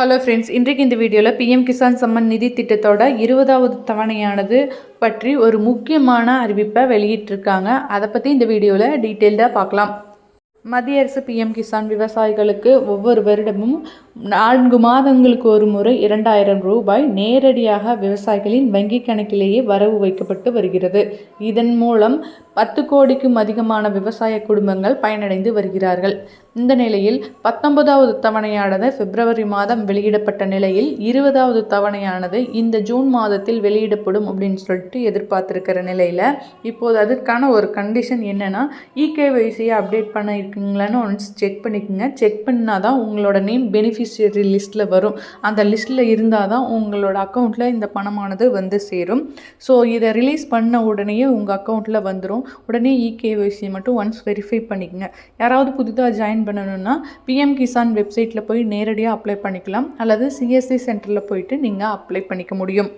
Hello friends இன்றைக்கு இந்த வீடியோவில் பிஎம் கிசான் சம்மன் நிதி திட்டத்தோட இருபதாவது தவணையானது பற்றி ஒரு முக்கியமான அறிவிப்பை வெளியிட்டிருக்காங்க. அதை பற்றி இந்த வீடியோவில் டீட்டெயில்டாக பார்க்கலாம் மத்திய அரசு பிஎம் கிசான் விவசாயிகளுக்கு ஒவ்வொரு வருடமும் நான்கு மாதங்களுக்கு ஒரு முறை இரண்டாயிரம் ரூபாய் நேரடியாக விவசாயிகளின் வங்கிக் கணக்கிலேயே வரவு வைக்கப்பட்டு வருகிறது. இதன் மூலம் பத்து கோடிக்கும் அதிகமான விவசாய குடும்பங்கள் பயனடைந்து வருகிறார்கள். இந்த நிலையில் பத்தொன்பதாவது தவணையானது பிப்ரவரி மாதம் வெளியிடப்பட்ட நிலையில் இருபதாவது தவணையானது இந்த ஜூன் மாதத்தில் வெளியிடப்படும் அப்படின்னு சொல்லிட்டு எதிர்பார்த்துருக்கிற நிலையில் இப்போது அதற்கான ஒரு கண்டிஷன் என்னென்னா இகேவைசியை அப்டேட் பண்ணியிருக்கீங்களான்னு ஒன்ஸ் செக் பண்ணிக்கோங்க. செக் பண்ணால் தான் உங்களோட நேம் பெனிஃபிஷியரி லிஸ்ட்டில் வரும். அந்த லிஸ்ட்டில் இருந்தால் தான் உங்களோட அக்கௌண்ட்டில் இந்த பணமானது வந்து சேரும். ஸோ இதை ரிலீஸ் பண்ண உடனேயே உங்கள் அக்கௌண்ட்டில் வந்துடும் உடனே இகேஒய்சி மட்டும் ஒன்ஸ் வெரிஃபை பண்ணிக்கங்க. யாராவது புதிதாக ஜாயின் பண்ணணும்னா பிஎம் கிசான் வெப்சைட்டில் போய் நேரடியாக அப்ளை பண்ணிக்கலாம். அல்லது சிஎஸ்சி சென்டரில் போயிட்டு நீங்கள் அப்ளை பண்ணிக்க முடியும்.